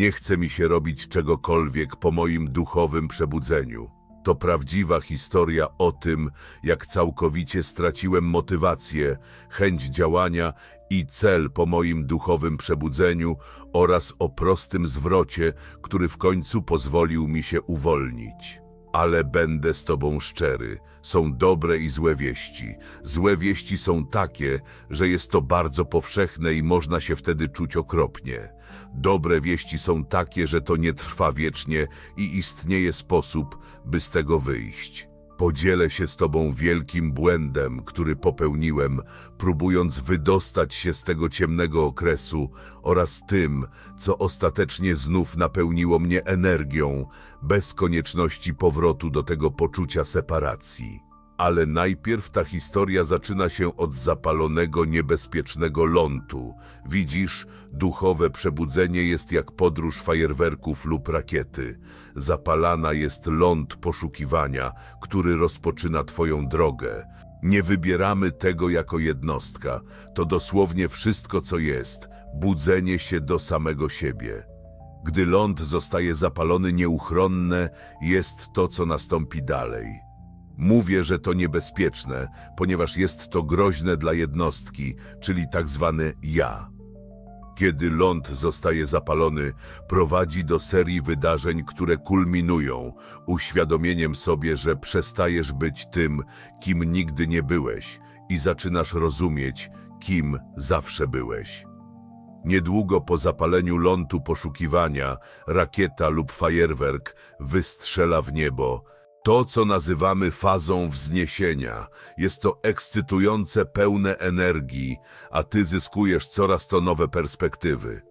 Nie chce mi się robić czegokolwiek po moim duchowym przebudzeniu. To prawdziwa historia o tym, jak całkowicie straciłem motywację, chęć działania i cel po moim duchowym przebudzeniu oraz o prostym zwrocie, który w końcu pozwolił mi się uwolnić. Ale będę z tobą szczery. Są dobre i złe wieści. Złe wieści są takie, że jest to bardzo powszechne i można się wtedy czuć okropnie. Dobre wieści są takie, że to nie trwa wiecznie i istnieje sposób, by z tego wyjść. Podzielę się z tobą wielkim błędem, który popełniłem, próbując wydostać się z tego ciemnego okresu oraz tym, co ostatecznie znów napełniło mnie energią, bez konieczności powrotu do tego poczucia separacji. Ale najpierw ta historia zaczyna się od zapalonego, niebezpiecznego lądu. Widzisz, duchowe przebudzenie jest jak podróż fajerwerków lub rakiety. Zapalana jest ląd poszukiwania, który rozpoczyna Twoją drogę. Nie wybieramy tego jako jednostka. To dosłownie wszystko, co jest. Budzenie się do samego siebie. Gdy ląd zostaje zapalony nieuchronne, jest to, co nastąpi dalej. Mówię, że to niebezpieczne, ponieważ jest to groźne dla jednostki, czyli tak zwany ja. Kiedy ląd zostaje zapalony, prowadzi do serii wydarzeń, które kulminują uświadomieniem sobie, że przestajesz być tym, kim nigdy nie byłeś i zaczynasz rozumieć, kim zawsze byłeś. Niedługo po zapaleniu lądu poszukiwania, rakieta lub fajerwerk wystrzela w niebo. To, co nazywamy fazą wzniesienia, jest to ekscytujące, pełne energii, a ty zyskujesz coraz to nowe perspektywy.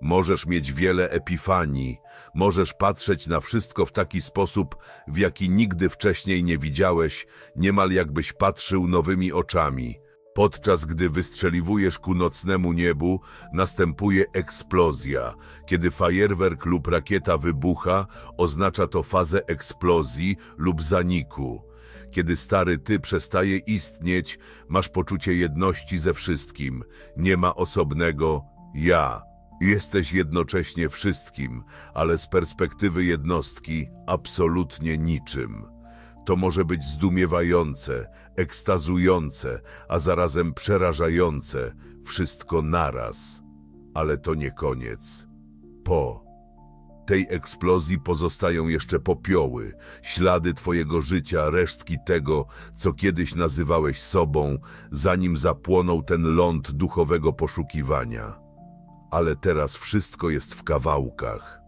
Możesz mieć wiele epifanii, możesz patrzeć na wszystko w taki sposób, w jaki nigdy wcześniej nie widziałeś, niemal jakbyś patrzył nowymi oczami. Podczas gdy wystrzeliwujesz ku nocnemu niebu, następuje eksplozja. Kiedy fajerwerk lub rakieta wybucha, oznacza to fazę eksplozji lub zaniku. Kiedy stary ty przestaje istnieć, masz poczucie jedności ze wszystkim. Nie ma osobnego ja. Jesteś jednocześnie wszystkim, ale z perspektywy jednostki absolutnie niczym. To może być zdumiewające, ekstazujące, a zarazem przerażające, wszystko naraz. Ale to nie koniec. Po tej eksplozji pozostają jeszcze popioły, ślady twojego życia, resztki tego, co kiedyś nazywałeś sobą, zanim zapłonął ten ląd duchowego poszukiwania. Ale teraz wszystko jest w kawałkach.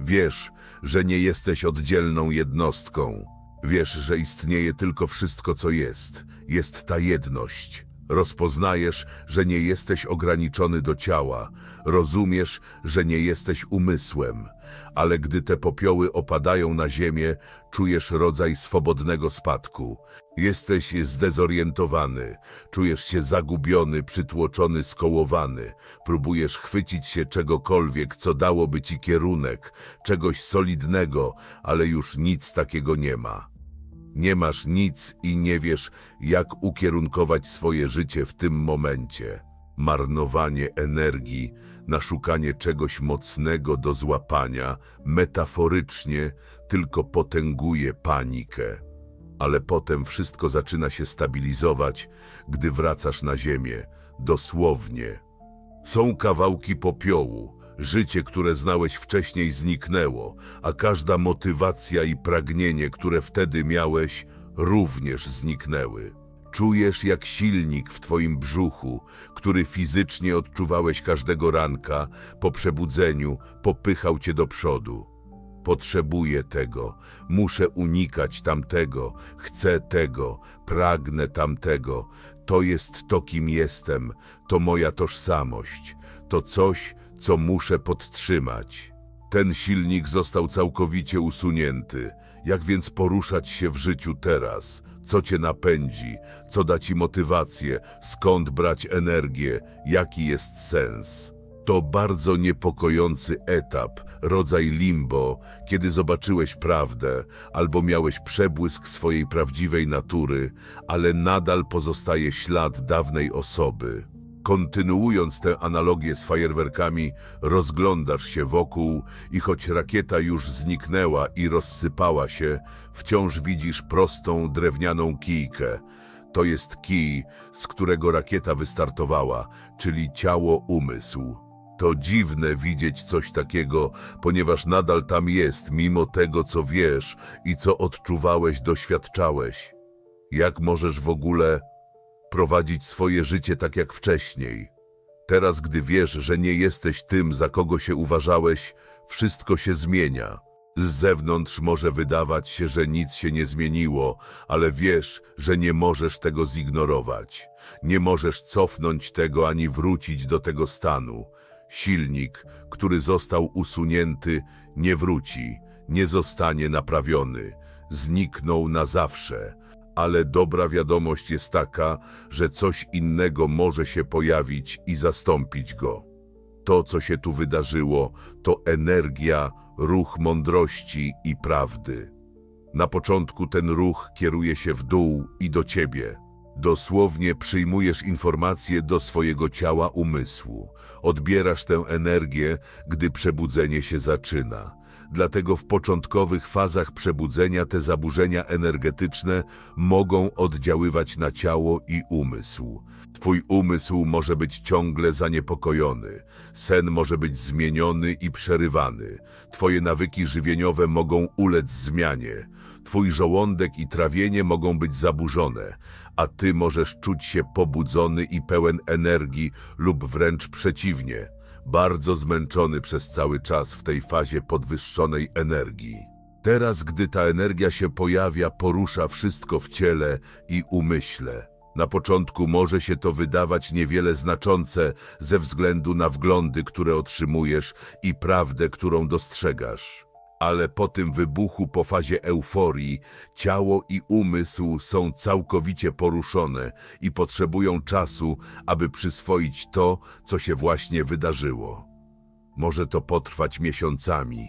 Wiesz, że nie jesteś oddzielną jednostką. Wiesz, że istnieje tylko wszystko, co jest. Jest ta jedność. Rozpoznajesz, że nie jesteś ograniczony do ciała. Rozumiesz, że nie jesteś umysłem. Ale gdy te popioły opadają na ziemię, czujesz rodzaj swobodnego spadku. Jesteś zdezorientowany, czujesz się zagubiony, przytłoczony, skołowany. Próbujesz chwycić się czegokolwiek, co dałoby ci kierunek, czegoś solidnego, ale już nic takiego nie ma. Nie masz nic i nie wiesz, jak ukierunkować swoje życie w tym momencie. Marnowanie energii na szukanie czegoś mocnego do złapania metaforycznie tylko potęguje panikę. Ale potem wszystko zaczyna się stabilizować, gdy wracasz na ziemię, dosłownie. Są kawałki popiołu, Życie, które znałeś wcześniej, zniknęło, a każda motywacja i pragnienie, które wtedy miałeś, również zniknęły. Czujesz jak silnik w twoim brzuchu, który fizycznie odczuwałeś każdego ranka, po przebudzeniu popychał cię do przodu. Potrzebuję tego, muszę unikać tamtego, chcę tego, pragnę tamtego. To jest to, kim jestem, to moja tożsamość, to coś, co muszę podtrzymać. Ten silnik został całkowicie usunięty. Jak więc poruszać się w życiu teraz? Co cię napędzi? Co da ci motywację? Skąd brać energię? Jaki jest sens? To bardzo niepokojący etap, rodzaj limbo, kiedy zobaczyłeś prawdę albo miałeś przebłysk swojej prawdziwej natury, ale nadal pozostaje ślad dawnej osoby. Kontynuując tę analogię z fajerwerkami, rozglądasz się wokół i choć rakieta już zniknęła i rozsypała się, wciąż widzisz prostą drewnianą kijkę. To jest kij, z którego rakieta wystartowała, czyli ciało umysł. To dziwne widzieć coś takiego, ponieważ nadal tam jest, mimo tego, co wiesz i co odczuwałeś, doświadczałeś. Jak możesz w ogóle prowadzić swoje życie tak jak wcześniej? Teraz, gdy wiesz, że nie jesteś tym, za kogo się uważałeś, wszystko się zmienia. Z zewnątrz może wydawać się, że nic się nie zmieniło, ale wiesz, że nie możesz tego zignorować. Nie możesz cofnąć tego ani wrócić do tego stanu. Silnik, który został usunięty, nie wróci, nie zostanie naprawiony, zniknął na zawsze. Ale dobra wiadomość jest taka, że coś innego może się pojawić i zastąpić go. To, co się tu wydarzyło, to energia, ruch mądrości i prawdy. Na początku ten ruch kieruje się w dół i do ciebie. Dosłownie przyjmujesz informacje do swojego ciała umysłu. Odbierasz tę energię, gdy przebudzenie się zaczyna. Dlatego w początkowych fazach przebudzenia te zaburzenia energetyczne mogą oddziaływać na ciało i umysł. Twój umysł może być ciągle zaniepokojony, sen może być zmieniony i przerywany, twoje nawyki żywieniowe mogą ulec zmianie, twój żołądek i trawienie mogą być zaburzone, a ty możesz czuć się pobudzony i pełen energii lub wręcz przeciwnie, bardzo zmęczony przez cały czas w tej fazie podwyższonej energii. Teraz, gdy ta energia się pojawia, porusza wszystko w ciele i umyśle. Na początku może się to wydawać niewiele znaczące ze względu na wglądy, które otrzymujesz i prawdę, którą dostrzegasz. Ale po tym wybuchu, po fazie euforii, ciało i umysł są całkowicie poruszone i potrzebują czasu, aby przyswoić to, co się właśnie wydarzyło. Może to potrwać miesiącami.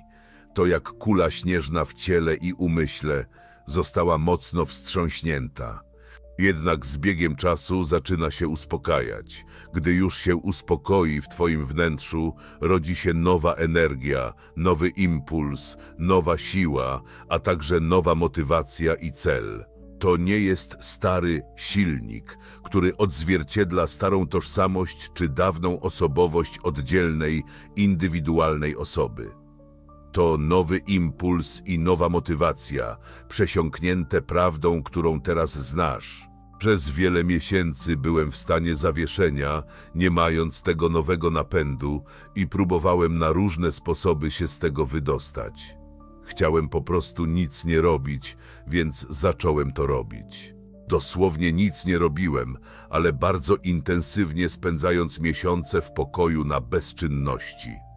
To jak kula śnieżna w ciele i umyśle została mocno wstrząśnięta. Jednak z biegiem czasu zaczyna się uspokajać. Gdy już się uspokoi w Twoim wnętrzu, rodzi się nowa energia, nowy impuls, nowa siła, a także nowa motywacja i cel. To nie jest stary silnik, który odzwierciedla starą tożsamość czy dawną osobowość oddzielnej, indywidualnej osoby. To nowy impuls i nowa motywacja, przesiąknięte prawdą, którą teraz znasz. Przez wiele miesięcy byłem w stanie zawieszenia, nie mając tego nowego napędu i próbowałem na różne sposoby się z tego wydostać. Chciałem po prostu nic nie robić, więc zacząłem to robić. Dosłownie nic nie robiłem, ale bardzo intensywnie spędzając miesiące w pokoju na bezczynności.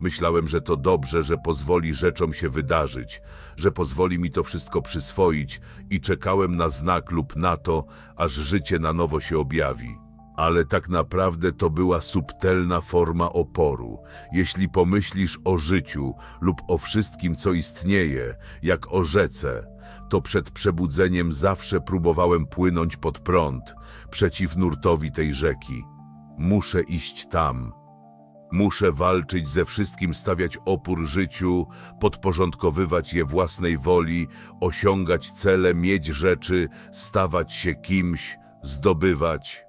Myślałem, że to dobrze, że pozwoli rzeczom się wydarzyć, że pozwoli mi to wszystko przyswoić i czekałem na znak lub na to, aż życie na nowo się objawi. Ale tak naprawdę to była subtelna forma oporu. Jeśli pomyślisz o życiu lub o wszystkim, co istnieje, jak o rzece, to przed przebudzeniem zawsze próbowałem płynąć pod prąd, przeciw nurtowi tej rzeki. Muszę iść tam. Muszę walczyć ze wszystkim, stawiać opór życiu, podporządkowywać je własnej woli, osiągać cele, mieć rzeczy, stawać się kimś, zdobywać.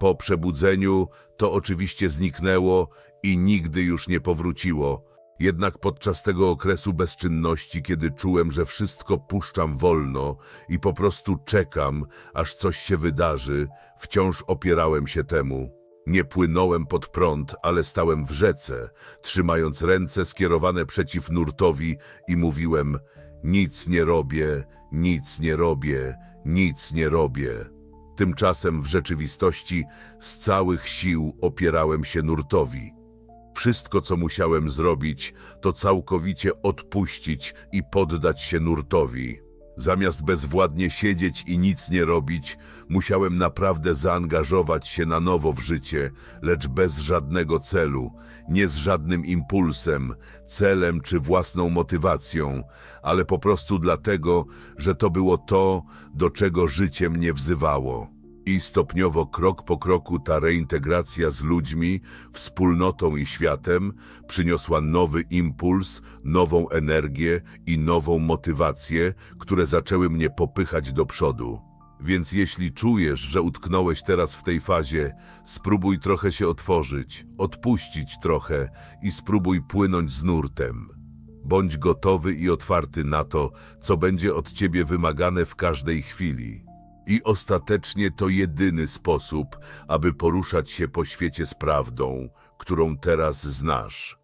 Po przebudzeniu to oczywiście zniknęło i nigdy już nie powróciło. Jednak podczas tego okresu bezczynności, kiedy czułem, że wszystko puszczam wolno i po prostu czekam, aż coś się wydarzy, wciąż opierałem się temu. Nie płynąłem pod prąd, ale stałem w rzece, trzymając ręce skierowane przeciw nurtowi i mówiłem: Nic nie robię, nic nie robię, nic nie robię. Tymczasem w rzeczywistości z całych sił opierałem się nurtowi. Wszystko, co musiałem zrobić, to całkowicie odpuścić i poddać się nurtowi. Zamiast bezwładnie siedzieć i nic nie robić, musiałem naprawdę zaangażować się na nowo w życie, lecz bez żadnego celu, nie z żadnym impulsem, celem czy własną motywacją, ale po prostu dlatego, że to było to, do czego życie mnie wzywało. I stopniowo, krok po kroku, ta reintegracja z ludźmi, wspólnotą i światem przyniosła nowy impuls, nową energię i nową motywację, które zaczęły mnie popychać do przodu. Więc jeśli czujesz, że utknąłeś teraz w tej fazie, spróbuj trochę się otworzyć, odpuścić trochę i spróbuj płynąć z nurtem. Bądź gotowy i otwarty na to, co będzie od ciebie wymagane w każdej chwili. I ostatecznie to jedyny sposób, aby poruszać się po świecie z prawdą, którą teraz znasz.